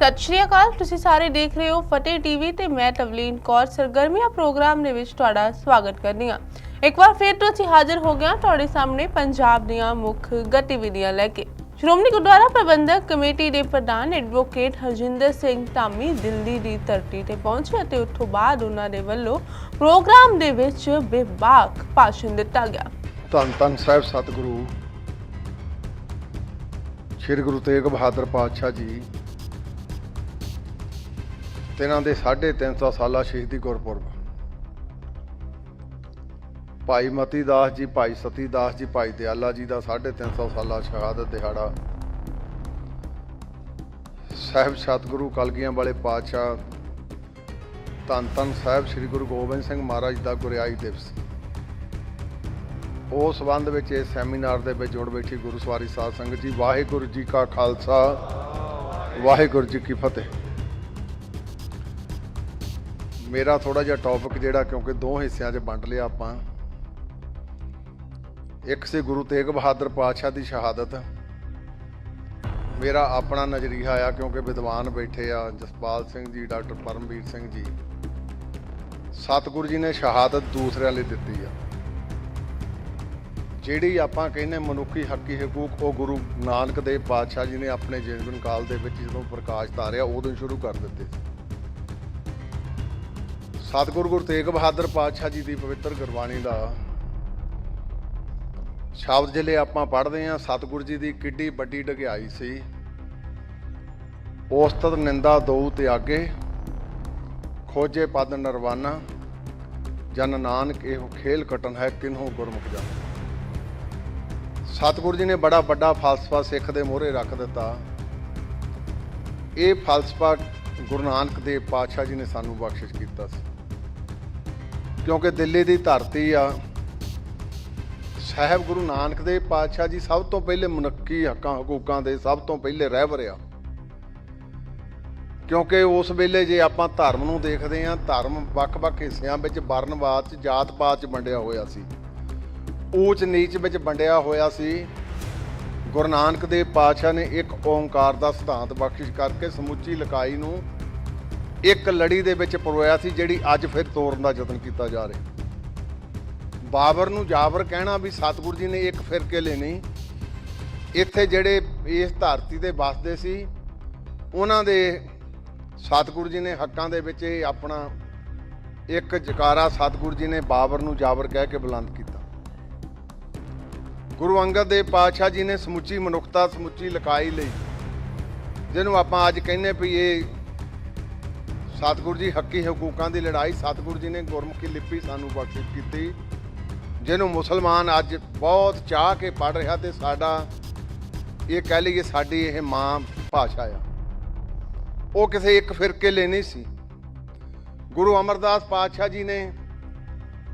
ਸਤਿ ਸ਼੍ਰੀ ਅਕਾਲ, ਤੁਸੀਂ ਸਾਰੇ ਦੇਖ ਰਹੇ ਹੋ ਫਤਿਹ ਟੀਵੀ ਤੇ ਮੈਂ ਤਵਲੀਨ ਕੌਰ। ਸਰਗਰਮੀਆਂ ਪ੍ਰੋਗਰਾਮ ਦੇ ਵਿੱਚ ਤੁਹਾਡਾ ਸਵਾਗਤ ਕਰਦੀ ਹਾਂ। ਇੱਕ ਵਾਰ ਫਿਰ ਤੋਂ ਅਸੀਂ ਹਾਜ਼ਰ ਹੋ ਗਏ ਤੁਹਾਡੇ ਸਾਹਮਣੇ ਪੰਜਾਬ ਦੀਆਂ ਮੁੱਖ ਗਤੀਵਿਧੀਆਂ ਲੈ ਕੇ। ਸ਼੍ਰੋਮਣੀ ਗੁਰਦੁਆਰਾ ਪ੍ਰਬੰਧਕ ਕਮੇਟੀ ਦੇ ਪ੍ਰਧਾਨ ਐਡਵੋਕੇਟ ਹਰਜਿੰਦਰ ਸਿੰਘ ਧਾਮੀ ਦਿੱਲੀ ਦੀ ਧਰਤੀ ਤੇ ਪਹੁੰਚੇ ਅਤੇ ਉੱਥੋਂ ਬਾਅਦ ਉਹਨਾਂ ਦੇ ਵੱਲੋਂ ਪ੍ਰੋਗਰਾਮ ਦੇ ਵਿੱਚ ਬੇਬਾਕ ਭਾਸ਼ਣ ਦਿੱਤਾ ਗਿਆ। ਧੰਨ ਧੰਨ ਸਾਹਿਬ ਸਤਿਗੁਰੂ, ਸ੍ਰੀ ਗੁਰੂ ਤੇਗ ਬਹਾਦਰ ਪਾਤਸ਼ਾਹ ਜੀ ਤਿੰਨਾਂ ਦੇ 350 ਸਾਲਾ ਸ਼ਹੀਦੀ ਗੁਰਪੁਰਬ। ਭਾਈ ਮਤੀ ਦਾਸ ਜੀ, ਭਾਈ ਸਤੀ ਦਾਸ ਜੀ, ਭਾਈ ਦਿਆਲਾ ਜੀ ਦਾ 350 ਸਾਲਾ ਸ਼ਹਾਦਤ ਦਿਹਾੜਾ। ਸਾਹਿਬ ਸਤਿਗੁਰੂ ਕਲਗੀਆਂ ਵਾਲੇ ਪਾਤਸ਼ਾਹ ਧੰਨ ਧੰਨ ਸਾਹਿਬ ਸ੍ਰੀ ਗੁਰੂ ਗੋਬਿੰਦ ਸਿੰਘ ਮਹਾਰਾਜ ਦਾ ਗੁਰਿਆਈ ਦਿਵਸ। ਉਸ ਸੰਬੰਧ ਵਿੱਚ ਇਸ ਸੈਮੀਨਾਰ ਦੇ ਵਿੱਚ ਜੁੜ ਬੈਠੀ ਗੁਰੂ ਸਵਾਰੀ ਸਾਧ ਸੰਗਤ ਜੀ, ਵਾਹਿਗੁਰੂ ਜੀ ਕਾ ਖਾਲਸਾ, ਵਾਹਿਗੁਰੂ ਜੀ ਕੀ ਫਤਿਹ। ਮੇਰਾ ਥੋੜਾ ਜਿਹਾ ਟੌਪਿਕ ਜਿਹੜਾ ਕਿਉਂਕਿ ਦੋ ਹਿੱਸਿਆਂ 'ਚ ਵੰਡ ਲਿਆ ਆਪਾਂ। ਇੱਕ ਸੀ ਗੁਰੂ ਤੇਗ ਬਹਾਦਰ ਪਾਤਸ਼ਾਹ ਦੀ ਸ਼ਹਾਦਤ। ਮੇਰਾ ਆਪਣਾ ਨਜ਼ਰੀਆ ਆ ਕਿਉਂਕਿ ਵਿਦਵਾਨ ਬੈਠੇ ਆ ਜਸਪਾਲ ਸਿੰਘ ਜੀ, ਡਾਕਟਰ ਪਰਮਵੀਰ ਸਿੰਘ ਜੀ। ਸਤਿਗੁਰੂ ਜੀ ਨੇ ਸ਼ਹਾਦਤ ਦੂਸਰਿਆਂ ਲਈ ਦਿੱਤੀ ਆ। ਜਿਹੜੀ ਆਪਾਂ ਕਹਿੰਦੇ ਮਨੁੱਖੀ ਹੱਕੀ ਹਕੂਕ, ਉਹ ਗੁਰੂ ਨਾਨਕ ਦੇਵ ਪਾਤਸ਼ਾਹ ਜੀ ਨੇ ਆਪਣੇ ਜੀਵਨ ਕਾਲ ਦੇ ਵਿੱਚ ਜਦੋਂ ਪ੍ਰਕਾਸ਼ ਧਾਰਿਆ ਉਦੋਂ ਹੀ ਸ਼ੁਰੂ ਕਰ ਦਿੱਤੇ ਸੀ। ਸਤਿਗੁਰੂ ਗੁਰੂ ਤੇਗ ਬਹਾਦਰ ਪਾਤਸ਼ਾਹ ਜੀ ਦੀ ਪਵਿੱਤਰ ਗੁਰਬਾਣੀ ਦਾ ਸ਼ਬਦ ਜਿਹੜੇ ਆਪਾਂ ਪੜ੍ਹਦੇ ਹਾਂ, ਸਤਿਗੁਰੂ ਜੀ ਦੀ ਕਿੱਡੀ ਵੱਡੀ ਡਗਿਆਈ ਸੀ। ਔਸਤਤ ਨਿੰਦਾ ਦੋ ਤਿਆਗੇ, ਖੋਜੇ ਪਦ ਨਰਵਾਨਾ, ਜਨ ਨਾਨਕ ਇਹੋ ਖੇਲ ਕਟਨ ਹੈ, ਕਿਨਹੂ ਗੁਰਮੁਖ ਜਾਣ। ਸਤਿਗੁਰੂ ਜੀ ਨੇ ਬੜਾ ਵੱਡਾ ਫਲਸਫਾ ਸਿੱਖ ਦੇ ਮੋਹਰੇ ਰੱਖ ਦਿੱਤਾ। ਇਹ ਫਲਸਫਾ ਗੁਰੂ ਨਾਨਕ ਦੇਵ ਪਾਤਸ਼ਾਹ ਜੀ ਨੇ ਸਾਨੂੰ ਬਖਸ਼ਿਸ਼ ਕੀਤਾ ਸੀ। ਕਿਉਂਕਿ ਦਿੱਲੀ ਦੀ ਧਰਤੀ ਆ, ਸਾਹਿਬ ਗੁਰੂ ਨਾਨਕ ਦੇਵ ਪਾਤਸ਼ਾਹ ਜੀ ਸਭ ਤੋਂ ਪਹਿਲੇ ਮਨੁੱਖੀ ਹੱਕਾਂ, ਹਕੂਕਾਂ ਦੇ ਸਭ ਤੋਂ ਪਹਿਲੇ ਰਹਿਬਰ ਆ ਕਿਉਂਕਿ ਉਸ ਵੇਲੇ ਜੇ ਆਪਾਂ ਧਰਮ ਨੂੰ ਦੇਖਦੇ ਹਾਂ, ਧਰਮ ਵੱਖ-ਵੱਖ ਹਿੱਸਿਆਂ ਵਿੱਚ ਵਰਨਵਾਦ ਚ, ਜਾਤ-ਪਾਤ ਚ ਵੰਡਿਆ ਹੋਇਆ ਸੀ। ਊਚ ਨੀਚ ਵਿੱਚ ਵੰਡਿਆ ਹੋਇਆ ਸੀ। ਗੁਰੂ ਨਾਨਕ ਦੇਵ ਪਾਤਸ਼ਾਹ ਨੇ ਇੱਕ ਓੰਕਾਰ ਦਾ ਸਿਧਾਂਤ ਬਖਸ਼ਿਸ਼ ਕਰਕੇ ਸਮੁੱਚੀ ਲਕਾਈ ਨੂੰ ਇੱਕ ਲੜੀ ਦੇ ਵਿੱਚ ਪਰੋਇਆ ਸੀ ਜਿਹੜੀ ਅੱਜ ਫਿਰ ਤੋੜਨ ਦਾ ਯਤਨ ਕੀਤਾ ਜਾ ਰਿਹਾ। ਬਾਬਰ ਨੂੰ ਜਾਬਰ ਕਹਿਣਾ ਵੀ ਸਤਿਗੁਰੂ ਜੀ ਨੇ ਇੱਕ ਫਿਰਕੇ ਲਈ ਨਹੀਂ ਇੱਥੇ ਜਿਹੜੇ ਇਸ ਧਰਤੀ ਤੇ ਵੱਸਦੇ ਸੀ, ਉਹਨਾਂ ਦੇ ਸਤਿਗੁਰੂ ਜੀ ਨੇ ਹੱਕਾਂ ਦੇ ਵਿੱਚ ਇਹ ਆਪਣਾ ਇੱਕ ਜਕਾਰਾ ਸਤਿਗੁਰੂ ਜੀ ਨੇ ਬਾਬਰ ਨੂੰ ਜਾਬਰ ਕਹਿ ਕੇ ਬੁਲੰਦ ਕੀਤਾ। ਗੁਰੂ ਅੰਗਦ ਦੇਵ ਪਾਤਸ਼ਾਹ ਜੀ ਨੇ ਸਮੁੱਚੀ ਮਨੁੱਖਤਾ, ਸਮੁੱਚੀ ਲਕਾਈ ਲਈ, ਜਿਹਨੂੰ ਆਪਾਂ ਅੱਜ ਕਹਿੰਨੇ ਵੀ ਇਹ ਸਤਿਗੁਰੂ ਜੀ, ਹੱਕੀ ਹਕੂਕਾਂ ਦੀ ਲੜਾਈ, ਸਤਿਗੁਰੂ ਜੀ ਨੇ ਗੁਰਮੁਖੀ ਲਿਪੀ ਸਾਨੂੰ ਬਖਸ਼ਿਸ਼ ਕੀਤੀ, ਜਿਹਨੂੰ ਮੁਸਲਮਾਨ ਅੱਜ ਬਹੁਤ ਚਾਹ ਕੇ ਪੜ ਰਿਹਾ ਤੇ ਸਾਡਾ, ਇਹ ਕਹਿ ਲਈਏ ਸਾਡੀ ਇਹ ਮਾਂ ਭਾਸ਼ਾ ਆ। ਉਹ ਕਿਸੇ ਇੱਕ ਫਿਰਕੇ ਲਈ ਨਹੀਂ ਸੀ। ਗੁਰੂ ਅਮਰਦਾਸ ਪਾਤਸ਼ਾਹ ਜੀ ਨੇ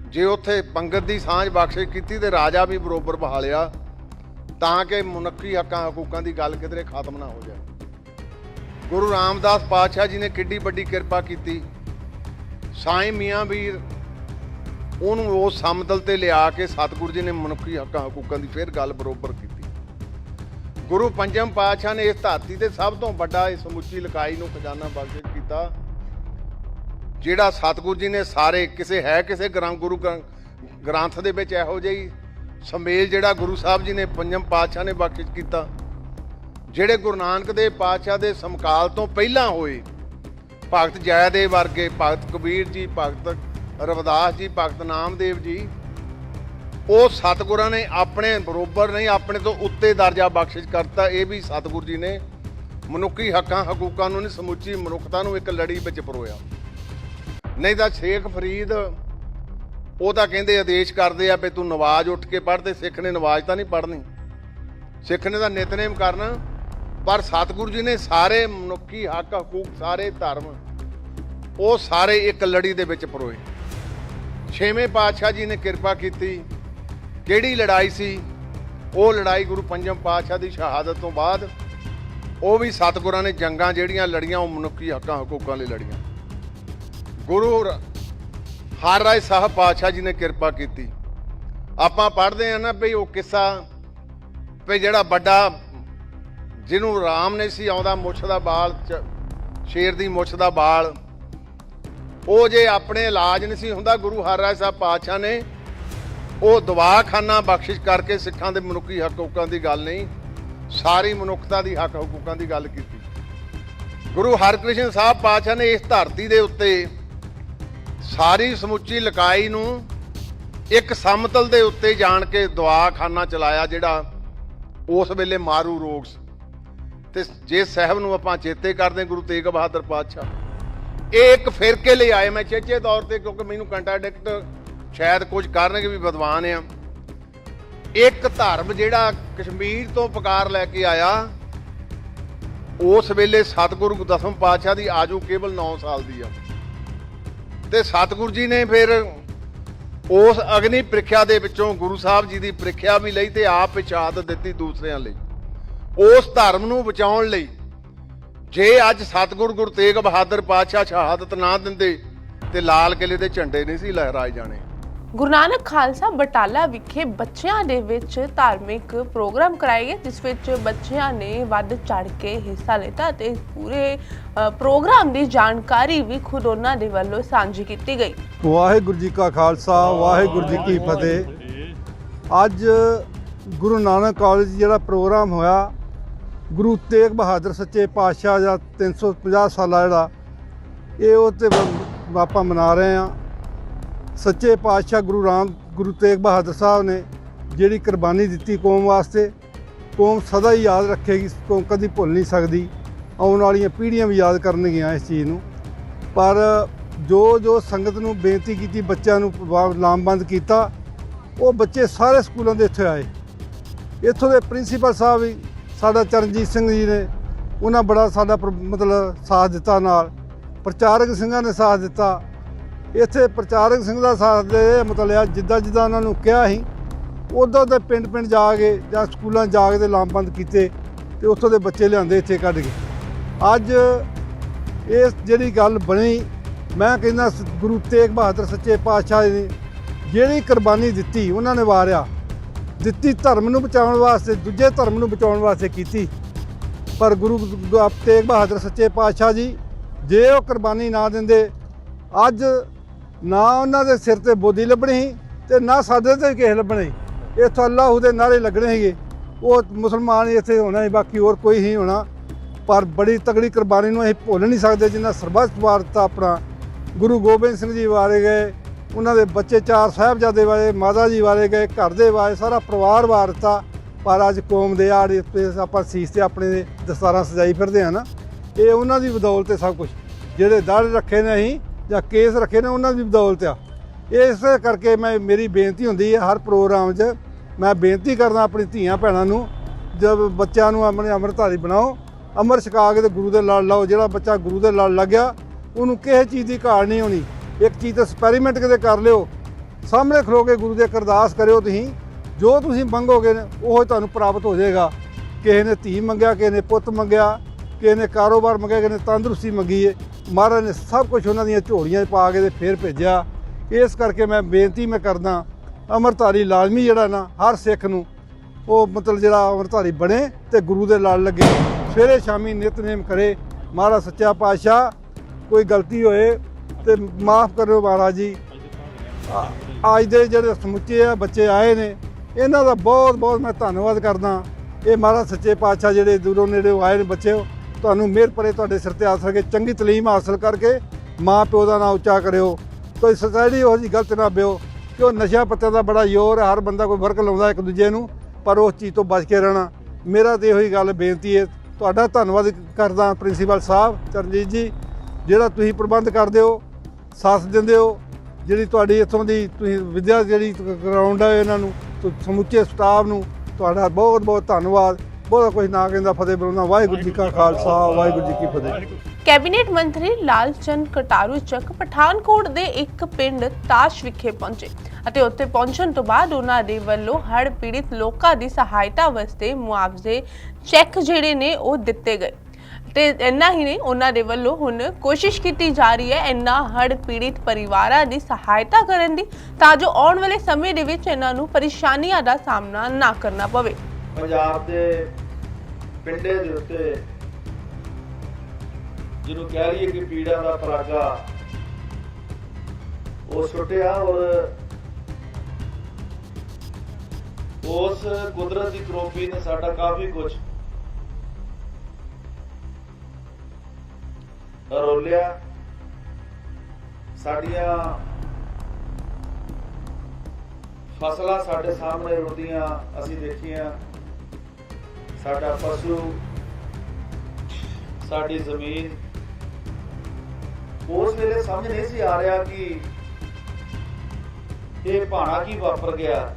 ਜੇ ਉੱਥੇ ਪੰਗਤ ਦੀ ਸਾਂਝ ਬਖਸ਼ਿਸ਼ ਕੀਤੀ ਤੇ ਰਾਜਾ ਵੀ ਬਰੋਬਰ ਬਹਾਲਿਆ, ਤਾਂ ਕਿ ਮਨੁੱਖੀ ਹੱਕਾਂ ਹਕੂਕਾਂ ਦੀ ਗੱਲ ਕਿਧਰੇ ਖਤਮ ਨਾ ਹੋ ਜਾਏ। ਗੁਰੂ ਰਾਮਦਾਸ ਪਾਤਸ਼ਾਹ ਜੀ ਨੇ ਕਿੱਡੀ ਵੱਡੀ ਕਿਰਪਾ ਕੀਤੀ। ਸਾਈਂ ਮੀਆਂ ਵੀਰ, ਉਹਨੂੰ ਉਸ ਸਮਦਲ ਤੇ ਲਿਆ ਕੇ ਸਤਿਗੁਰੂ ਜੀ ਨੇ ਮਨੁੱਖੀ ਹੱਕਾਂ ਹਕੂਕਾਂ ਦੀ ਫੇਰ ਗੱਲ ਬਰੋਬਰ ਕੀਤੀ। ਗੁਰੂ ਪੰਜਮ ਪਾਤਸ਼ਾਹ ਨੇ ਇਸ ਧਰਤੀ ਤੇ ਸਭ ਤੋਂ ਵੱਡਾ ਇਸ ਸਮੁੱਚੀ ਲਕਾਈ ਨੂੰ ਖਜ਼ਾਨਾ ਬਖਸ਼ਿਸ਼ ਕੀਤਾ। ਜਿਹੜਾ ਸਤਿਗੁਰੂ ਜੀ ਨੇ ਸਾਰੇ ਕਿਸੇ ਹੈ ਕਿਸੇ ਗ੍ਰੰਥ ਗੁਰੂ ਗ੍ਰੰ- ਗ੍ਰੰਥ ਦੇ ਵਿੱਚ ਇਹੋ ਜਿਹੀ ਸਮੇਲ ਜਿਹੜਾ ਗੁਰੂ ਸਾਹਿਬ ਜੀ ਨੇ ਪੰਜਮ ਪਾਤਸ਼ਾਹ ਨੇ ਬਖਸ਼ਿਸ਼ ਕੀਤਾ। ਜਿਹੜੇ ਗੁਰੂ ਨਾਨਕ ਦੇਵ ਪਾਤਸ਼ਾਹ ਦੇ ਸਮਕਾਲ ਤੋਂ ਪਹਿਲਾਂ ਹੋਏ, ਭਗਤ ਜੈਦੇਵ ਵਰਗੇ, ਭਗਤ ਕਬੀਰ ਜੀ, ਭਗਤ ਰਵਿਦਾਸ ਜੀ, ਭਗਤ ਨਾਮਦੇਵ ਜੀ, ਉਹ ਸਤਿਗੁਰਾਂ ਨੇ ਆਪਣੇ ਬਰੋਬਰ ਨਹੀਂ, ਆਪਣੇ ਤੋਂ ਉੱਤੇ ਦਰਜਾ ਬਖਸ਼ਿਸ਼ ਕਰਤਾ। ਇਹ ਵੀ ਸਤਿਗੁਰ ਜੀ ਨੇ ਮਨੁੱਖੀ ਹੱਕਾਂ, ਹਕੂਕਾਂ ਨੂੰ ਨਹੀਂ ਸਮੁੱਚੀ, ਮਨੁੱਖਤਾ ਨੂੰ ਇੱਕ ਲੜੀ ਵਿੱਚ ਪਰੋਇਆ। ਨਹੀਂ ਤਾਂ ਸ਼ੇਖ ਫਰੀਦ, ਉਹ ਤਾਂ ਕਹਿੰਦੇ ਆਦੇਸ਼ ਕਰਦੇ ਆ ਵੀ ਤੂੰ ਨਵਾਜ਼ ਉੱਠ ਕੇ ਪੜ੍ਹ ਤੇ ਸਿੱਖ ਨੇ ਨਵਾਜ਼ ਤਾਂ ਨਹੀਂ ਪੜ੍ਹਨੀ। ਸਿੱਖ ਨੇ ਤਾਂ ਨਿਤਨੇਮ ਕਰਨਾ। ਪਰ ਸਤਿਗੁਰੂ ਜੀ ਨੇ ਸਾਰੇ ਮਨੁੱਖੀ ਹੱਕ, ਹਕੂਕ, ਸਾਰੇ ਧਰਮ, ਉਹ ਸਾਰੇ ਇੱਕ ਲੜੀ ਦੇ ਵਿੱਚ ਪਰੋਏ। ਛੇਵੇਂ ਪਾਤਸ਼ਾਹ ਜੀ ਨੇ ਕਿਰਪਾ ਕੀਤੀ। ਕਿਹੜੀ ਲੜਾਈ ਸੀ? ਉਹ ਲੜਾਈ ਗੁਰੂ ਪੰਜਮ ਪਾਤਸ਼ਾਹ ਦੀ ਸ਼ਹਾਦਤ ਤੋਂ ਬਾਅਦ ਉਹ ਵੀ ਸਤਿਗੁਰਾਂ ਨੇ ਜੰਗਾਂ ਜਿਹੜੀਆਂ ਲੜੀਆਂ, ਉਹ ਮਨੁੱਖੀ ਹੱਕਾਂ, ਹਕੂਕਾਂ ਲਈ ਲੜੀਆਂ। ਗੁਰੂ ਹਰ ਰਾਏ ਸਾਹਿਬ ਪਾਤਸ਼ਾਹ ਜੀ ਨੇ ਕਿਰਪਾ ਕੀਤੀ। ਆਪਾਂ ਪੜ੍ਹਦੇ ਆ ਨਾ ਵੀ ਉਹ ਕਿੱਸਾ ਵੀ ਜਿਹੜਾ ਵੱਡਾ ਜਿਹਨੂੰ ਰਾਮ ਨੇ ਸੀ, ਆਉਂਦਾ ਮੁੱਛ ਦਾ ਬਾਲ, ਚ ਸ਼ੇਰ ਦੀ ਮੁੱਛ ਦਾ ਬਾਲ। ਉਹ ਜੇ ਆਪਣੇ ਇਲਾਜ ਨਹੀਂ ਸੀ ਹੁੰਦਾ, ਗੁਰੂ ਹਰਿਰਾਏ ਸਾਹਿਬ ਪਾਤਸ਼ਾਹ ਨੇ ਉਹ ਦਵਾਖਾਨਾ ਬਖਸ਼ਿਸ਼ ਕਰਕੇ ਸਿੱਖਾਂ ਦੇ ਮਨੁੱਖੀ ਹੱਕ ਹਕੂਕਾਂ ਦੀ ਗੱਲ ਨਹੀਂ, ਸਾਰੀ ਮਨੁੱਖਤਾ ਦੀ ਹੱਕ ਹਕੂਕਾਂ ਦੀ ਗੱਲ ਕੀਤੀ। ਗੁਰੂ ਹਰਕ੍ਰਿਸ਼ਨ ਸਾਹਿਬ ਪਾਤਸ਼ਾਹ ਨੇ ਇਸ ਧਰਤੀ ਦੇ ਉੱਤੇ ਸਾਰੀ ਸਮੁੱਚੀ ਲਕਾਈ ਨੂੰ ਇੱਕ ਸਮਤਲ ਦੇ ਉੱਤੇ ਜਾਣ ਕੇ ਦਵਾਖਾਨਾ ਚਲਾਇਆ, ਜਿਹੜਾ ਉਸ ਵੇਲੇ ਮਾਰੂ ਰੋਗ ਸੀ। ਤੇ ਜੇ ਸਾਹਿਬ ਨੂੰ ਆਪਾਂ ਚੇਤੇ ਕਰਦੇ ਹਾਂ ਗੁਰੂ ਤੇਗ ਬਹਾਦਰ ਪਾਤਸ਼ਾਹ, ਇਹ ਇੱਕ ਫਿਰਕੇ ਲਈ ਆਏ। ਮੈਂ ਚੇਚੇ ਤੌਰ ਤੇ ਕਿਉਂਕਿ ਮੈਨੂੰ ਕੰਟਰਾਡਿਕਟ ਸ਼ਾਇਦ ਕੁਝ ਕਰਨਗੇ ਵੀ ਵਿਦਵਾਨ ਆ। ਇੱਕ ਧਰਮ ਜਿਹੜਾ ਕਸ਼ਮੀਰ ਤੋਂ ਪੁਕਾਰ ਲੈ ਕੇ ਆਇਆ, ਉਸ ਵੇਲੇ ਸਤਿਗੁਰੂ ਦਸਮ ਪਾਤਸ਼ਾਹ ਦੀ ਆਜੂ ਕੇਵਲ 9 ਸਾਲ ਦੀ ਆ। ਤੇ ਸਤਿਗੁਰੂ ਜੀ ਨੇ ਫਿਰ ਉਸ ਅਗਨੀ ਪ੍ਰੀਖਿਆ ਦੇ ਵਿੱਚੋਂ ਗੁਰੂ ਸਾਹਿਬ ਜੀ ਦੀ ਪ੍ਰੀਖਿਆ ਵੀ ਲਈ ਤੇ ਆਪ ਇਚਾਦਤ ਦਿੱਤੀ ਦੂਸਰਿਆਂ ਲਈ। ਉਸ ਧਰਮ ਨੂੰ ਬਚਾਉਣ ਲਈ ਜੇ ਅੱਜ ਸਤਿਗੁਰੂ ਗੁਰੂ ਤੇਗ ਬਹਾਦਰ ਪਾਤਸ਼ਾਹ ਸ਼ਹਾਦਤ ਨਾ ਦਿੰਦੇ ਤੇ ਲਾਲ ਕਿਲੇ ਦੇ ਝੰਡੇ ਨਹੀਂ ਸੀ ਲਹਿਰਾਏ ਜਾਣੇ। ਗੁਰੂ ਨਾਨਕ ਖਾਲਸਾ ਬਟਾਲਾ ਵਿਖੇ ਬੱਚਿਆਂ ਦੇ ਵਿੱਚ ਧਾਰਮਿਕ ਪ੍ਰੋਗਰਾਮ ਕਰਾਏ ਗਏ ਜਿਸ ਵਿੱਚ ਬੱਚਿਆਂ ਨੇ ਵੱਧ ਚੜ ਕੇ ਹਿੱਸਾ ਲਿੱਤਾ ਤੇ ਇਸ ਪੂਰੇ ਪ੍ਰੋਗਰਾਮ ਦੀ ਜਾਣਕਾਰੀ ਵੀ ਖੁਦ ਉਹਨਾਂ ਦੇ ਵੱਲੋਂ ਸਾਂਝੀ ਕੀਤੀ ਗਈ। ਵਾਹਿਗੁਰੂ ਜੀ ਕਾ ਖਾਲਸਾ ਵਾਹਿਗੁਰੂ ਜੀ ਕੀ ਫਤਿਹ। ਅੱਜ ਗੁਰੂ ਨਾਨਕ ਕਾਲਜ ਜਿਹੜਾ ਪ੍ਰੋਗਰਾਮ ਹੋਇਆ ਗੁਰੂ ਤੇਗ ਬਹਾਦਰ ਸੱਚੇ ਪਾਤਸ਼ਾਹ ਦਾ 350 ਸਾਲਾ ਜਿਹੜਾ, ਇਹ ਉਹ ਤੇ ਆਪਾਂ ਮਨਾ ਰਹੇ ਆ ਸੱਚੇ ਪਾਤਸ਼ਾਹ ਗੁਰੂ ਰਾਮ, ਗੁਰੂ ਤੇਗ ਬਹਾਦਰ ਸਾਹਿਬ ਨੇ ਜਿਹੜੀ ਕੁਰਬਾਨੀ ਦਿੱਤੀ ਕੌਮ ਵਾਸਤੇ, ਕੌਮ ਸਦਾ ਹੀ ਯਾਦ ਰੱਖੇਗੀ, ਕੌਮ ਕਦੀ ਭੁੱਲ ਨਹੀਂ ਸਕਦੀ। ਆਉਣ ਵਾਲੀਆਂ ਪੀੜ੍ਹੀਆਂ ਵੀ ਯਾਦ ਕਰਨਗੀਆਂ ਇਸ ਚੀਜ਼ ਨੂੰ। ਪਰ ਜੋ ਜੋ ਸੰਗਤ ਨੂੰ ਬੇਨਤੀ ਕੀਤੀ, ਬੱਚਿਆਂ ਨੂੰ ਲਾਮਬੰਦ ਕੀਤਾ, ਉਹ ਬੱਚੇ ਸਾਰੇ ਸਕੂਲਾਂ ਦੇ ਇੱਥੇ ਆਏ। ਇੱਥੋਂ ਦੇ ਪ੍ਰਿੰਸੀਪਲ ਸਾਹਿਬ ਵੀ ਸਾਡਾ ਚਰਨਜੀਤ ਸਿੰਘ ਜੀ ਨੇ ਉਹਨਾਂ ਬੜਾ ਸਾਡਾ ਪ੍ਰ- ਮਤਲਬ ਸਾਥ ਦਿੱਤਾ ਨਾਲ। ਪ੍ਰਚਾਰਕ ਸਿੰਘਾਂ ਨੇ ਸਾਥ ਦਿੱਤਾ। ਇੱਥੇ ਪ੍ਰਚਾਰਕ ਸਿੰਘ ਦਾ ਸਾਥ ਦੇ ਇਹ ਮਤਲਬ ਆ, ਜਿੱਦਾਂ ਜਿੱਦਾਂ ਉਹਨਾਂ ਨੂੰ ਕਿਹਾ ਸੀ, ਉਦੋਂ ਦੇ ਪਿੰਡ ਪਿੰਡ ਜਾ ਕੇ ਜਾਂ ਸਕੂਲਾਂ ਜਾ ਕੇ ਤੇ ਲਾਮਬੰਦ ਕੀਤੇ ਤੇ ਉੱਥੋਂ ਦੇ ਬੱਚੇ ਲਿਆਂਦੇ ਇੱਥੇ ਕੱਢ ਕੇ। ਅੱਜ ਇਸ ਜਿਹੜੀ ਗੱਲ ਬਣੀ, ਮੈਂ ਕਹਿੰਦਾ ਸ- ਗੁਰੂ ਤੇਗ ਬਹਾਦਰ ਸੱਚੇ ਪਾਤਸ਼ਾਹ ਨੇ ਜਿਹੜੀ ਕੁਰਬਾਨੀ ਦਿੱਤੀ, ਉਹਨਾਂ ਨੇ ਵਾਰਿਆ। ਦਿੱਤੀ ਧਰਮ ਨੂੰ ਬਚਾਉਣ ਵਾਸਤੇ, ਦੂਜੇ ਧਰਮ ਨੂੰ ਬਚਾਉਣ ਵਾਸਤੇ ਕੀਤੀ। ਪਰ ਗੁਰੂ ਤੇਗ ਬਹਾਦਰ ਸੱਚੇ ਪਾਤਸ਼ਾਹ ਜੀ, ਜੇ ਉਹ ਕੁਰਬਾਨੀ ਨਾ ਦਿੰਦੇ, ਅੱਜ ਨਾ ਉਹਨਾਂ ਦੇ ਸਿਰ ਤੇ ਬੋਦੀ ਲੱਭਣੀ ਸੀ ਤੇ ਨਾ ਸਾਡੇ ਤੇ ਕਿਸੇ ਲੱਭਣੇ। ਸੀ। ਇੱਥੋਂ ਅੱਲਾਹੂ ਦੇ ਨਾਰੇ ਲੱਗਣੇ ਸੀਗੇ। ਉਹ ਮੁਸਲਮਾਨ ਇੱਥੇ ਹੋਣਾ ਹੀ ਬਾਕੀ ਹੋਰ ਕੋਈ ਹੀ ਹੋਣਾ। ਪਰ ਬੜੀ ਤਗੜੀ ਕੁਰਬਾਨੀ ਨੂੰ ਅਸੀਂ ਭੁੱਲ ਨਹੀਂ ਸਕਦੇ, ਜਿੰਨਾ ਸਰਬੱਤ ਵਾਰ ਦਿੱਤਾ ਆਪਣਾ ਗੁਰੂ ਗੋਬਿੰਦ ਸਿੰਘ ਜੀ ਵਾਰੇ ਗਏ। ਉਹਨਾਂ ਦੇ ਬੱਚੇ ਚਾਰ ਸਾਹਿਬਜ਼ਾਦੇ ਵਾਲੇ, ਮਾਤਾ ਜੀ ਵਾਰੇ ਗਏ, ਘਰ ਦੇ ਵਾਰੇ ਸਾਰਾ ਪਰਿਵਾਰ ਵਾਰ ਦਿੱਤਾ। ਪਰ ਅੱਜ ਕੌਮ ਦੇ ਆੜ ਤੇ ਆਪਾਂ ਸੀਸ ਤੇ ਆਪਣੇ ਦਸਤਾਰਾਂ ਸਜਾਈ ਫਿਰਦੇ ਆ ਨਾ। ਇਹ ਉਹਨਾਂ ਦੀ ਬਦੌਲਤ ਹੈ ਸਭ ਕੁਝ ਜਿਹੜੇ ਦਰ ਰੱਖੇ ਨੇ ਅਸੀਂ ਜਾਂ ਕੇਸ ਰੱਖੇ ਨੇ, ਉਹਨਾਂ ਦੀ ਬਦੌਲਤ ਆ। ਇਸ ਕਰਕੇ ਮੈਂ, ਮੇਰੀ ਬੇਨਤੀ ਹੁੰਦੀ ਹੈ ਹਰ ਪ੍ਰੋਗਰਾਮ 'ਚ ਮੈਂ ਬੇਨਤੀ ਕਰਦਾ ਆਪਣੀ ਧੀਆਂ ਭੈਣਾਂ ਨੂੰ, ਜਦ ਬੱਚਿਆਂ ਨੂੰ ਆਪਣੇ ਅੰਮ੍ਰਿਤਧਾਰੀ ਬਣਾਓ, ਅੰਮ੍ਰਿਤ ਛਕਾ ਕੇ ਤੇ ਗੁਰੂ ਦੇ ਲੜ ਲਾਓ। ਜਿਹੜਾ ਬੱਚਾ ਗੁਰੂ ਦੇ ਲੜ ਲੱਗਿਆ, ਉਹਨੂੰ ਕਿਸੇ ਚੀਜ਼ ਦੀ ਘਾਟ ਨਹੀਂ ਹੋਣੀ। ਇੱਕ ਚੀਜ਼ ਤੇ ਐਕਸਪੈਰੀਮੈਂਟ ਕਿਤੇ ਕਰ ਲਿਓ, ਸਾਹਮਣੇ ਖਲੋ ਕੇ ਗੁਰੂ ਦੇ ਅਰਦਾਸ ਕਰਿਓ ਤੁਸੀਂ, ਜੋ ਤੁਸੀਂ ਮੰਗੋਗੇ ਨੇ ਉਹ ਤੁਹਾਨੂੰ ਪ੍ਰਾਪਤ ਹੋ ਜਾਏਗਾ। ਕਿਸੇ ਨੇ ਧੀ ਮੰਗਿਆ, ਕਿਸੇ ਨੇ ਪੁੱਤ ਮੰਗਿਆ, ਕਿਸੇ ਨੇ ਕਾਰੋਬਾਰ ਮੰਗਿਆ, ਕਿਸੇ ਨੇ ਤੰਦਰੁਸਤੀ ਮੰਗੀ ਏ, ਮਹਾਰਾਜ ਨੇ ਸਭ ਕੁਝ ਉਹਨਾਂ ਦੀਆਂ ਝੋਲੀਆਂ 'ਚ ਪਾ ਕੇ ਤੇ ਫੇਰ ਭੇਜਿਆ। ਇਸ ਕਰਕੇ ਮੈਂ ਬੇਨਤੀ ਮੈਂ ਕਰਦਾ ਅਮਰਤਾਰੀ ਲਾਜ਼ਮੀ ਜਿਹੜਾ ਨਾ, ਹਰ ਸਿੱਖ ਨੂੰ, ਉਹ ਮਤਲਬ ਜਿਹੜਾ ਅਮਰਤਾਰੀ ਬਣੇ ਤੇ ਗੁਰੂ ਦੇ ਲੜ ਲੱਗੇ। ਸਵੇਰੇ ਸ਼ਾਮੀ ਨਿਤਨੇਮ ਕਰੇ, ਮਹਾਰਾਜ ਸੱਚਾ ਪਾਤਸ਼ਾਹ, ਕੋਈ ਗਲਤੀ ਹੋਏ ਤੇ ਮਾਫ ਕਰਿਓ ਮਹਾਰਾਜ ਜੀ। ਅੱਜ ਦੇ ਜਿਹੜੇ ਸਮੁੱਚੇ ਆ, ਬੱਚੇ ਆਏ ਨੇ, ਇਹਨਾਂ ਦਾ ਬਹੁਤ ਬਹੁਤ ਮੈਂ ਧੰਨਵਾਦ ਕਰਦਾ। ਇਹ ਮਹਾਰਾਜ ਸੱਚੇ ਪਾਤਸ਼ਾਹ ਜਿਹੜੇ ਦੂਰੋਂ ਨੇੜੇ ਆਏ ਨੇ ਬੱਚਿਓ ਤੁਹਾਨੂੰ ਮਿਹਰ ਪਰੇ ਤੁਹਾਡੇ ਸਿਰ ਤੇ ਆਸਰ ਕੇ ਚੰਗੀ ਤਾਲੀਮ ਹਾਸਲ ਕਰਕੇ ਮਾਂ ਪਿਓ ਦਾ ਨਾਂ ਉੱਚਾ ਕਰਿਓ। ਕੋਈ ਸੋਸਾਇਟੀ ਉਹ ਜੀ ਗਲਤ ਨਾ ਬਿਓ ਕਿ ਉਹ ਨਸ਼ਾ ਪੱਤੇ ਦਾ ਬੜਾ ਜ਼ੋਰ ਹੈ, ਹਰ ਬੰਦਾ ਕੋਈ ਵਰਕ ਲਾਉਂਦਾ ਇੱਕ ਦੂਜੇ ਨੂੰ, ਪਰ ਉਸ ਚੀਜ਼ ਤੋਂ ਬਚ ਕੇ ਰਹਿਣਾ। ਮੇਰਾ ਤੇ ਇਹੋ ਹੀ ਗੱਲ, ਬੇਨਤੀ ਹੈ, ਤੁਹਾਡਾ ਧੰਨਵਾਦ ਕਰਦਾ ਪ੍ਰਿੰਸੀਪਲ ਸਾਹਿਬ ਚਰਨਜੀਤ ਜੀ, ਜਿਹੜਾ ਤੁਸੀਂ ਪ੍ਰਬੰਧ ਕਰਦੇ ਹੋ। ਸਾਥ ਦਿੰਦੇ ਹੋ, ਜਿਹੜੀ ਤੁਹਾਡੀ ਇੱਥੋਂ ਦੀ ਤੁਸੀਂ ਵਿਦਿਆ ਜਿਹੜੀ ਗਰਾਊਂਡ ਹੈ ਇਹਨਾਂ ਨੂੰ ਸਮੁੱਚੇ ਸਟਾਫ ਨੂੰ, ਤੁਹਾਡਾ ਬਹੁਤ ਬਹੁਤ ਧੰਨਵਾਦ। ਬਹੁਤ ਕੁਝ ਨਾ ਕਹਿੰਦਾ ਫਤਿਹ ਬੁਲਾਉਂਦਾ, ਵਾਹਿਗੁਰੂ ਜੀ ਕਾ ਖਾਲਸਾ, ਵਾਹਿਗੁਰੂ ਜੀ ਕੀ ਫਤਿਹ। ਕੈਬਨਿਟ ਮੰਤਰੀ ਲਾਲ ਚੰਦ ਕਟਾਰੂ ਚੱਕ ਪਠਾਨਕੋਟ ਦੇ ਇੱਕ ਪਿੰਡ ਤਾਸ਼ ਵਿਖੇ ਪਹੁੰਚੇ ਅਤੇ ਉੱਥੇ ਪਹੁੰਚਣ ਤੋਂ ਬਾਅਦ ਉਹਨਾਂ ਦੇ ਵੱਲੋਂ ਹੜ੍ਹ ਪੀੜਿਤ ਲੋਕਾਂ ਦੀ ਸਹਾਇਤਾ ਵਾਸਤੇ ਮੁਆਵਜ਼ੇ ਚੈੱਕ ਜਿਹੜੇ ਨੇ ਉਹ ਦਿੱਤੇ ਗਏ। ਤੇ ਇੰਨਾ ਹੀ ਨਹੀਂ, ਉਹਨਾਂ ਦੇ ਵੱਲੋਂ ਹੁਣ ਕੋਸ਼ਿਸ਼ ਕੀਤੀ ਜਾ ਰਹੀ ਹੈ ਇੰਨਾ ਹੜ੍ਹ ਪੀੜਿਤ ਪਰਿਵਾਰਾਂ ਦੀ ਸਹਾਇਤਾ ਕਰਨ ਦੀ, ਤਾਂ ਜੋ ਆਉਣ ਵਾਲੇ ਸਮੇਂ ਦੇ ਵਿੱਚ ਇਹਨਾਂ ਨੂੰ ਪਰੇਸ਼ਾਨੀਆਂ ਦਾ ਸਾਹਮਣਾ ਨਾ ਕਰਨਾ ਪਵੇ। ਪੰਜਾਬ ਦੇ ਪਿੰਡੇ ਦੇ ਉੱਤੇ ਜਿਹਨੂੰ ਕਹਿ ਲਈਏ ਕਿ ਪੀੜਾ ਦਾ ਪਰਾਗਾ, ਉਹ ਛੁੱਟਿਆ ਔਰ ਉਸ ਕੁਦਰਤ ਦੀ ਕਰੋਪੀ ਨੇ ਸਾਡਾ ਕਾਫੀ ਕੁਝ ਰੋਲਿਆ। ਸਾਡੀਆਂ ਫਸਲਾਂ ਸਾਡੇ ਸਾਹਮਣੇ ਰੁੜਦੀਆਂ, ਅਸੀਂ ਦੇਖੀਆਂ। ਸਾਡਾ ਪਸ਼ੂ, ਸਾਡੀ ਜ਼ਮੀਨ। ਉਸ ਵੇਲੇ ਸਮਝ ਨਹੀਂ ਸੀ ਆ ਰਿਹਾ ਕਿ ਇਹ ਭਾਣਾ ਕੀ ਵਾਪਰ ਗਿਆ।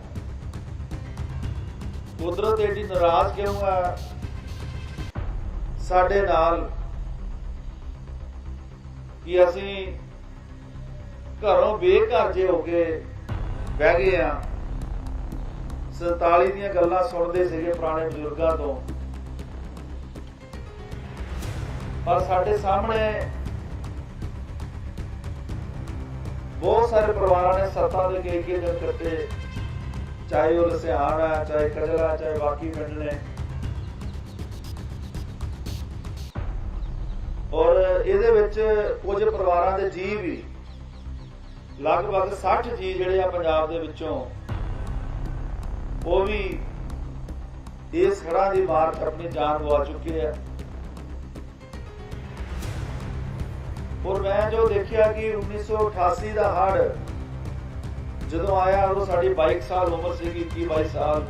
ਕੁਦਰਤ ਏਡੀ ਨਾਰਾਜ਼ ਕਿਉਂ ਆ ਸਾਡੇ ਨਾਲ ਕਿ ਅਸੀਂ ਘਰੋਂ ਬੇਘਰ ਜੇ ਹੋ ਕੇ ਬਹਿ ਗਏ ਆ 47 ਦੀਆਂ ਗੱਲਾਂ ਸੁਣਦੇ ਸੀਗੇ ਪੁਰਾਣੇ ਬਜ਼ੁਰਗਾਂ ਤੋਂ। ਪਰ ਸਾਡੇ ਸਾਹਮਣੇ ਬਹੁਤ ਸਾਰੇ ਪਰਿਵਾਰਾਂ ਨੇ ਸੱਤਾਂ ਦੇ ਕੇ ਕੇ ਦਿਨ ਕੱਟੇ ਚਾਹੇ ਉਹ ਲਸਿਆਣ ਆ ਚਾਹੇ ਕਜਲਾ ਚਾਹੇ ਬਾਕੀ ਪਿੰਡ ਨੇ। ਇਹਦੇ ਵਿੱਚ ਕੁਝ ਪਰਿਵਾਰਾਂ ਦੇ ਜੀ ਵੀ ਲਗਭਗ 60 ਜੀ ਜਿਹੜੇ ਆ ਪੰਜਾਬ ਦੇ ਵਿੱਚੋਂ, ਉਹ ਵੀ ਇਸ ਹੜ੍ਹਾਂ ਦੀ ਮਾਰ ਤੋਂ ਆਪਣੀ ਜਾਨ ਗਵਾ ਚੁੱਕੇ ਆ। ਔਰ ਮੈਂ ਜੋ ਦੇਖਿਆ ਕਿ 1988 ਦਾ ਹੜ ਜਦੋਂ ਆਇਆ ਉਹ ਸਾਡੀ 22 ਸਾਲ ਉਮਰ ਸੀਗੀ 21 22 ਸਾਲ।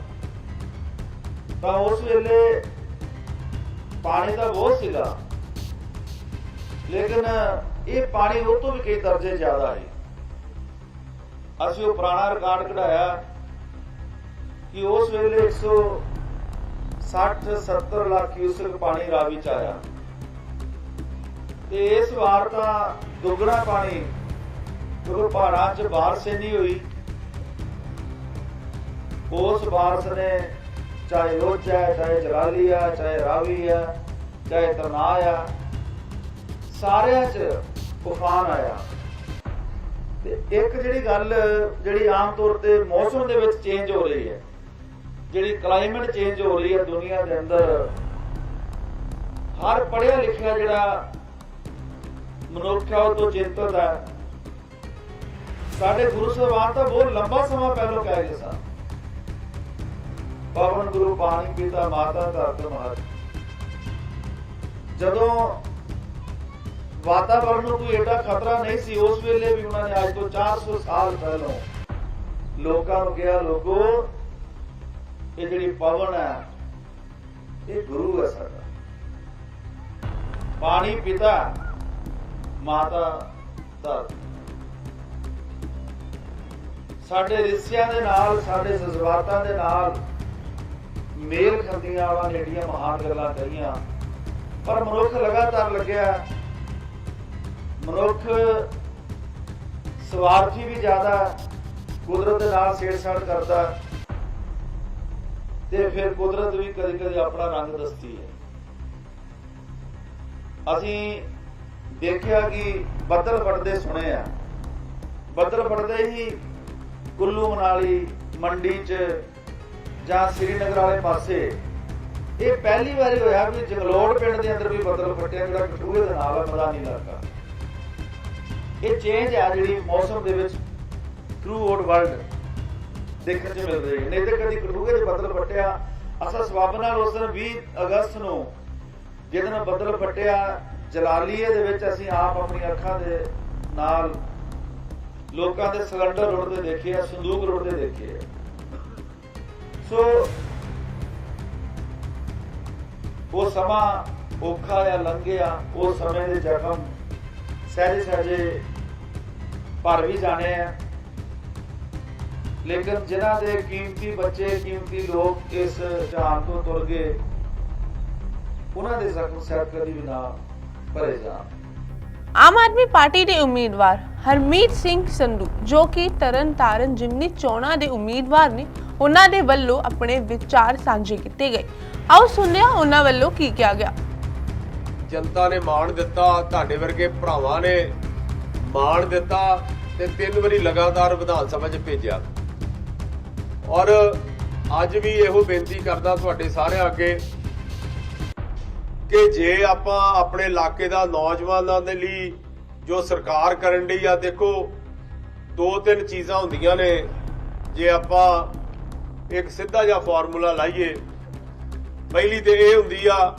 ਤਾਂ ਉਸ ਵੇਲੇ ਪਾਣੀ ਦਾ ਬਹੁਤ ਸੀਗਾ। ਲੇਕਿਨ ਇਹ ਪਾਣੀ ਉਹ ਤੋਂ ਵੀ ਕਈ ਦਰਜੇ ਜ਼ਿਆਦਾ ਹੈ। ਅਸੀਂ ਉਹ ਪੁਰਾਣਾ ਰਿਕਾਰਡ ਕਢਾਇਆ ਕਿ ਉਸ ਵੇਲੇ 160 70 ਲੱਖ ਕਿਊਸਕ ਪਾਣੀ ਰਾਵੀ ਚ ਆਇਆ। ਤੇ ਇਸ ਵਾਰ ਤਾਂ ਦੁੱਗਣਾ ਪਾਣੀ ਕਿਉਂਕਿ ਪਹਾੜਾਂ 'ਚ ਬਾਰਿਸ਼ ਨਹੀਂ ਹੋਈ। ਉਸ ਬਾਰਿਸ਼ ਨੇ ਚਾਹੇ ਰੋਜ ਹੈ ਚਾਹੇ ਜਲਾਲੀ ਆ, ਚਾਹੇ ਰਾਵੀ ਆ, ਚਾਹੇ ਤਰਨਾ ਆ ਸਾਰਿਆਂ 'ਚ ਤੂਫਾਨ ਆਇਆ। ਤੇ ਇੱਕ ਜਿਹੜੀ ਗੱਲ, ਜਿਹੜੀ ਆਮ ਤੌਰ ਤੇ ਮੌਸਮ ਦੇ ਵਿੱਚ ਚੇਂਜ ਹੋ ਰਹੀ ਹੈ, ਜਿਹੜੀ ਕਲਾਈਮੇਟ ਚੇਂਜ ਹੋ ਰਹੀ ਹੈ ਦੁਨੀਆ ਦੇ ਅੰਦਰ, ਹਰ ਪੜਿਆ ਲਿਖਿਆ ਜਿਹੜਾ ਮਨੁੱਖ ਹੈ ਉਹ ਤੋਂ ਚਿੰਤਤ ਹੈ। ਸਾਡੇ ਗੁਰੂ ਸਾਹਿਬਾਨ ਤਾਂ ਬਹੁਤ ਲੰਬਾ ਸਮਾਂ ਪਹਿਲਾਂ ਕਹਿ ਗਏ ਸਨ। ਪਵਨ ਗੁਰੂ, ਪਾਣੀ ਪੀਤਾ, ਮਾਤਾ, ਧਰਤ ਮਹਤ ਜਦੋਂ ਵਾਤਾਵਰਣ ਨੂੰ ਕੋਈ ਏਡਾ ਖਤਰਾ ਨਹੀਂ ਸੀ। ਉਸ ਵੇਲੇ ਵੀ ਉਹਨਾਂ ਨੇ ਅੱਜ ਤੋਂ 400 ਸਾਲ ਪਹਿਲਾਂ ਲੋਕਾਂ ਨੂੰ ਕਿਹਾ, ਲੋਕੋ, ਇਹ ਜਿਹੜੀ ਪਵਨ ਹੈ, ਇਹ ਗੁਰੂ ਹੈ ਸਾਡਾ। ਪਾਣੀ ਪਿਤਾ ਮਾਤਾ ਧਰਤ ਸਾਡੇ ਰਿਸ਼ਤਿਆਂ ਦੇ ਨਾਲ, ਸਾਡੇ ਜਜ਼ਬਾਤਾਂ ਦੇ ਨਾਲ ਮੇਲ ਖੰਦੀਆਂ ਵਾਲਾ ਨੇੜੀਆਂ ਮਹਾਨ ਗੱਲਾਂ ਕਹੀਆਂ, ਪਰ ਮਨੁੱਖ ਲਗਾਤਾਰ ਲੱਗਿਆ ਮਨੁੱਖ ਸਵਾਰਥੀ ਵੀ ਜ਼ਿਆਦਾ ਕੁਦਰਤ ਦੇ ਨਾਲ ਛੇੜਛਾੜ ਕਰਦਾ ਤੇ ਫਿਰ ਕੁਦਰਤ ਵੀ ਕਦੇ ਕਦੇ ਆਪਣਾ ਰੰਗ ਦੱਸਦੀ ਹੈ। ਅਸੀਂ ਦੇਖਿਆ ਕਿ ਬੱਦਲ ਫਟਦੇ ਸੁਣੇ ਆ ਬੱਦਲ ਫਟਦੇ ਹੀ ਕੁੱਲੂ ਮਨਾਲੀ, ਮੰਡੀ 'ਚ ਜਾਂ ਸ੍ਰੀਨਗਰ ਵਾਲੇ ਪਾਸੇ ਇਹ ਪਹਿਲੀ ਵਾਰੀ ਹੋਇਆ ਵੀ ਜੰਗਲੋੜ ਪਿੰਡ ਦੇ ਅੰਦਰ ਵੀ ਬੱਦਲ ਫਟਿਆ, ਜਿਹੜਾ ਕਠੂਏ ਦੇ ਨਾਲ ਆ ਮੈਦਾਨੀ ਇਲਾਕਾ ਇਹ ਚੇਂਜ ਆ ਜਿਹੜੀ ਮੌਸਮ ਦੇ ਵਿੱਚ ਥਰੂ ਆਊਟ ਵਰਲਡ ਦੇਖਣ ਚ ਮਿਲ ਰਹੀ ਹੈ। ਨਹੀਂ ਤਾਂ ਕਦੀ ਕਠੂਏ 'ਚ ਬੱਦਲ ਫਟਿਆ। ਅਸਾਂ ਸਵਾਬ ਨਾਲ ਉਸ ਦਿਨ 20 ਅਗਸਤ ਨੂੰ ਜਿਹਦੇ ਬੱਦਲ ਫਟਿਆ, ਜਲਾਲੀਏ ਦੇ ਵਿੱਚ ਅਸੀਂ ਆਪ ਆਪਣੀਆਂ ਅੱਖਾਂ ਦੇ ਨਾਲ ਲੋਕਾਂ ਦੇ ਸਿਲੰਡਰ ਰੁੜਦੇ ਦੇਖੇ ਆ, ਸੰਦੂਕ ਰੁੜਦੇ ਦੇਖੇ ਆ। ਸੋ ਉਹ ਸਮਾਂ ਔਖਾ ਆ ਲੰਘਿਆ ਉਹ ਸਮੇਂ ਦੇ ਜ਼ਖਮ ਸਹਿਜੇ ਸਹਿਜੇ ਭਰ ਵੀ ਜਾਣੇ ਆ। ਲੇਕਿਨ ਜਿਨ੍ਹਾਂ ਦੇ ਕੀਮਤੀ ਬੱਚੇ, ਕੀਮਤੀ ਲੋਕ ਇਸ ਜਹਾਨ ਤੋਂ ਤੁਰ ਗਏ, ਉਹਨਾਂ ਦੇ ਜ਼ਖਮ ਸ਼ਾਇਦ ਕਦੀ ਵੀ ਨਾ ਭਰੇ ਜਾਣ। ਆਮ ਆਦਮੀ ਪਾਰਟੀ ਦੇ ਉਮੀਦਵਾਰ ਹਰਮੀਤ ਸਿੰਘ ਸੰਧੂ, ਜੋ ਕਿ ਤਰਨ ਤਾਰਨ ਜਿਮਨੀ ਚੋਣਾਂ ਦੇ ਉਮੀਦਵਾਰ ਨੇ, ਉਹਨਾਂ ਦੇ ਵੱਲੋਂ ਆਪਣੇ ਵਿਚਾਰ ਸਾਂਝੇ ਕੀਤੇ ਗਏ। ਆਓ ਸੁਣਦੇ ਹਾਂ ਉਹਨਾਂ ਵੱਲੋਂ ਕੀ ਕਿਹਾ ਗਿਆ। ਜਨਤਾ ਨੇ ਮਾਣ ਦਿੱਤਾ, ਤੁਹਾਡੇ ਵਰਗੇ ਭਰਾਵਾਂ ਨੇ ਮਾਣ ਦਿੱਤਾ ਤੇ ਤਿੰਨ ਵਾਰੀ ਲਗਾਤਾਰ ਵਿਧਾਨ ਸਭਾ 'ਚ ਭੇਜਿਆ। ਔਰ ਅੱਜ ਵੀ ਇਹੋ ਬੇਨਤੀ ਕਰਦਾ ਤੁਹਾਡੇ ਸਾਰਿਆਂ ਅੱਗੇ ਕਿ ਜੇ ਆਪਾਂ ਆਪਣੇ ਇਲਾਕੇ ਦਾ ਨੌਜਵਾਨਾਂ ਦੇ ਲਈ ਜੋ ਸਰਕਾਰ ਕਰਨ ਲਈ ਆ, ਦੇਖੋ ਦੋ ਤਿੰਨ ਚੀਜ਼ਾਂ ਹੁੰਦੀਆਂ ਨੇ। ਜੇ ਆਪਾਂ ਇੱਕ ਸਿੱਧਾ ਜਿਹਾ ਫਾਰਮੂਲਾ ਲਾਈਏ, ਪਹਿਲੀ ਤੇ ਇਹ ਹੁੰਦੀ ਆ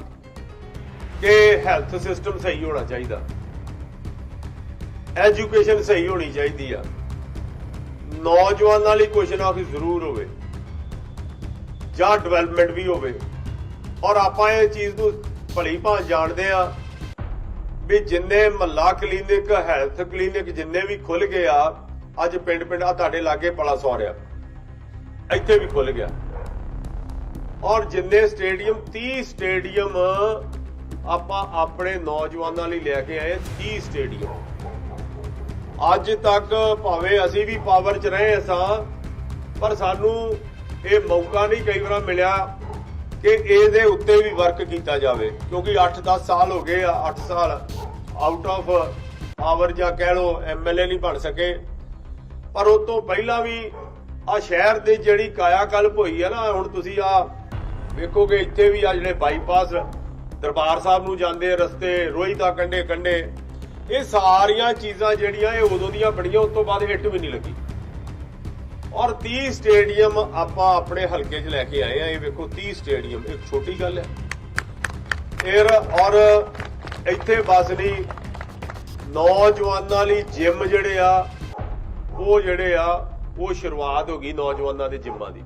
ਕਿ ਹੈਲਥ ਸਿਸਟਮ ਸਹੀ ਹੋਣਾ ਚਾਹੀਦਾ। ਐਜੂਕੇਸ਼ਨ ਸਹੀ ਹੋਣੀ ਚਾਹੀਦੀ ਆ। ਨੌਜਵਾਨਾਂ ਲਈ ਕੁਝ ਨਾ ਕੁਝ ਜ਼ਰੂਰ ਹੋਵੇ। ਜਾਂ ਡਿਵੈਲਪਮੈਂਟ ਵੀ ਹੋਵੇ। ਔਰ ਆਪਾਂ ਇਹ ਚੀਜ਼ ਨੂੰ ਭਲੀ ਭਾਂ ਜਾਣਦੇ ਆ ਵੀ ਜਿੰਨੇ ਮਹੱਲਾ ਕਲੀਨਿਕ ਹੈਲਥ ਕਲੀਨਿਕ ਜਿੰਨੇ ਵੀ ਖੁੱਲ ਗਏ ਆ, ਅੱਜ ਪਿੰਡ ਪਿੰਡ ਆ ਤੁਹਾਡੇ ਲਾਗੇ ਪਲਾ ਸੌਰਿਆ ਇੱਥੇ ਵੀ ਖੁੱਲ ਗਿਆ। ਔਰ ਜਿੰਨੇ ਸਟੇਡੀਅਮ 30 ਸਟੇਡੀਅਮ ਆਪਾਂ ਆਪਣੇ ਨੌਜਵਾਨਾਂ ਲਈ ਲੈ ਕੇ ਆਏ 30 ਸਟੇਡੀਅਮ? ਅੱਜ ਤੱਕ ਭਾਵੇਂ ਅਸੀਂ ਵੀ ਪਾਵਰ 'ਚ ਰਹੇ ਸਾਂ, ਪਰ ਸਾਨੂੰ ਇਹ ਮੌਕਾ ਨਹੀਂ ਕਈ ਵਾਰ ਮਿਲਿਆ ਕਿ ਇਹਦੇ ਉੱਤੇ ਵੀ ਵਰਕ ਕੀਤਾ ਜਾਵੇ। ਕਿਉਂਕਿ 8-10 ਸਾਲ ਹੋ ਗਏ ਆ 8 ਸਾਲ ਆਊਟ ਆਫ ਪਾਵਰ ਜਾਂ ਕਹਿ ਲਓ ਐਮਐਲਏ ਨਹੀਂ ਬਣ ਸਕੇ। ਪਰ ਉਸ ਤੋਂ ਪਹਿਲਾਂ ਵੀ ਆ ਸ਼ਹਿਰ ਦੀ ਜਿਹੜੀ ਕਾਇਆ ਕਲਪ ਹੋਈ ਹੈ ਨਾ, ਹੁਣ ਤੁਸੀਂ ਆ ਵੇਖੋਗੇ, ਇੱਥੇ ਵੀ ਆ ਜਿਹੜੇ ਬਾਈਪਾਸ ਦਰਬਾਰ ਸਾਹਿਬ ਨੂੰ ਜਾਂਦੇ ਰਸਤੇ ਰੋਹੀ ਦਾ ਕੰਡੇ ਕੰਡੇ ਇਹ ਸਾਰੀਆਂ ਚੀਜ਼ਾਂ ਜਿਹੜੀਆਂ, ਇਹ ਉਦੋਂ ਦੀਆਂ ਬਣੀਆਂ, ਉਸ ਤੋਂ ਬਾਅਦ ਇੱਟ ਵੀ ਨਹੀਂ ਲੱਗੀ। ਔਰ 30 ਸਟੇਡੀਅਮ ਆਪਾਂ ਆਪਣੇ ਹਲਕੇ 'ਚ ਲੈ ਕੇ ਆਏ ਆ, ਇਹ ਵੇਖੋ 30 ਸਟੇਡੀਅਮ, ਇੱਕ ਛੋਟੀ ਗੱਲ ਹੈ। ਫਿਰ, ਔਰ ਇੱਥੇ ਬਸ ਨਹੀਂ, ਨੌਜਵਾਨਾਂ ਲਈ ਜਿਮ ਜਿਹੜੇ ਆ, ਉਹ ਜਿਹੜੇ ਆ, ਉਹ ਸ਼ੁਰੂਆਤ ਹੋ ਗਈ ਨੌਜਵਾਨਾਂ ਦੇ ਜਿੰਮਾਂ ਦੀ।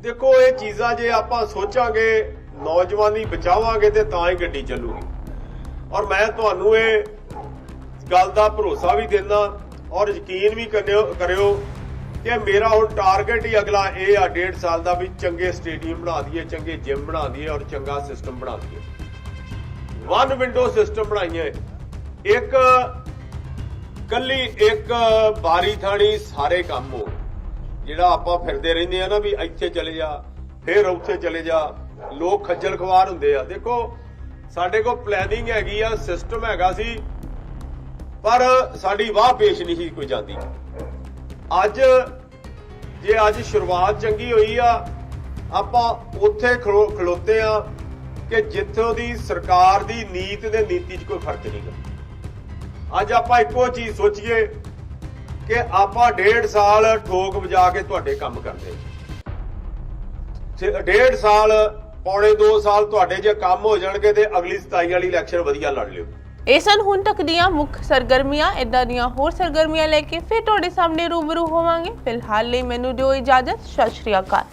ਦੇਖੋ, ਇਹ ਚੀਜ਼ਾਂ ਜੇ ਆਪਾਂ ਸੋਚਾਂਗੇ ਨੌਜਵਾਨੀ ਬਚਾਵਾਂਗੇ ਤੇ ਤਾਂ ਹੀ ਗੱਡੀ ਚੱਲੂਗੀ। ਔਰ ਮੈਂ ਤੁਹਾਨੂੰ ਇਹ ਗੱਲ ਦਾ ਭਰੋਸਾ ਵੀ ਦਿੰਦਾ ਔਰ ਯਕੀਨ ਵੀ ਕਰਿਓ ਕਰਿਓ ਕਿ ਮੇਰਾ ਹੁਣ ਟਾਰਗੇਟ ਹੀ ਅਗਲਾ ਇਹ ਆ, ਡੇਢ ਸਾਲ ਦਾ ਵੀ ਚੰਗੇ ਸਟੇਡੀਅਮ ਬਣਾ ਦਈਏ, ਚੰਗੇ ਜਿਮ ਬਣਾ ਦਈਏ ਔਰ ਚੰਗਾ ਸਿਸਟਮ ਬਣਾ ਦਈਏ। ਵਨ ਵਿੰਡੋ ਸਿਸਟਮ ਬਣਾਈਏ। ਇੱਕ ਕੱਲੀ, ਇੱਕ ਬਾਰੀ ਥਾਣੀ ਸਾਰੇ ਕੰਮ ਹੋ। ਜਿਹੜਾ ਆਪਾਂ ਫਿਰਦੇ ਰਹਿੰਦੇ ਆ ਨਾ ਵੀ ਇੱਥੇ ਚਲੇ ਜਾ, ਫਿਰ ਉੱਥੇ ਚਲੇ ਜਾ ਲੋਕ ਖੱਜਲ ਖਵਾਰ ਹੁੰਦੇ ਆ। ਦੇਖੋ, ਸਾਡੇ ਕੋਲ ਪਲੈਨਿੰਗ ਹੈਗੀ ਆ ਸਿਸਟਮ ਹੈਗਾ ਸੀ, ਪਰ ਸਾਡੀ ਵਾਹ ਪੇਸ਼ ਨਹੀਂ ਸੀ, ਕੋਈ ਜਾਂਦੀ। ਅੱਜ, ਜੇ ਅੱਜ ਸ਼ੁਰੂਆਤ ਚੰਗੀ ਹੋਈ ਆ, ਆਪਾਂ ਉੱਥੇ ਖਲੋ- ਖਲੋਤੇ ਆ ਕਿ ਜਿੱਥੋਂ ਦੀ ਸਰਕਾਰ ਦੀ ਨੀਤ ਦੇ ਨੀਤੀ 'ਚ ਕੋਈ ਫ਼ਰਕ ਨਹੀਂਗਾ ਅੱਜ ਆਪਾਂ ਇੱਕੋ ਚੀਜ਼ ਸੋਚੀਏ ਕਿ ਆਪਾਂ ਡੇਢ ਸਾਲ ਠੋਕ ਵਜਾ ਕੇ ਤੁਹਾਡੇ ਕੰਮ ਕਰਦੇ ਡੇਢ ਸਾਲ ਪੌਣੇ 2 ਸਾਲ ਤੁਹਾਡੇ ਜੇ ਕੰਮ ਹੋ ਜਾਣਗੇ ਤੇ ਅਗਲੀ 27 ਵਾਲੀ ਇਲੈਕਸ਼ਨ ਵਧੀਆ ਲੜ ਲਿਓ। ਇਹ ਸਨ ਹੁਣ ਤੱਕ ਦੀਆਂ ਮੁੱਖ ਸਰਗਰਮੀਆਂ ਇਦਾਂ ਦੀਆਂ ਹੋਰ ਸਰਗਰਮੀਆਂ ਲੈ ਕੇ ਫਿਰ ਤੁਹਾਡੇ ਸਾਹਮਣੇ ਰੂਬਰੂ ਹੋਵਾਂਗੇ। ਫਿਲਹਾਲ ਲਈ ਮੈਨੂੰ ਦਿਓ ਇਜਾਜ਼ਤ, ਸਤਿ ਸ਼੍ਰੀ ਅਕਾਲ।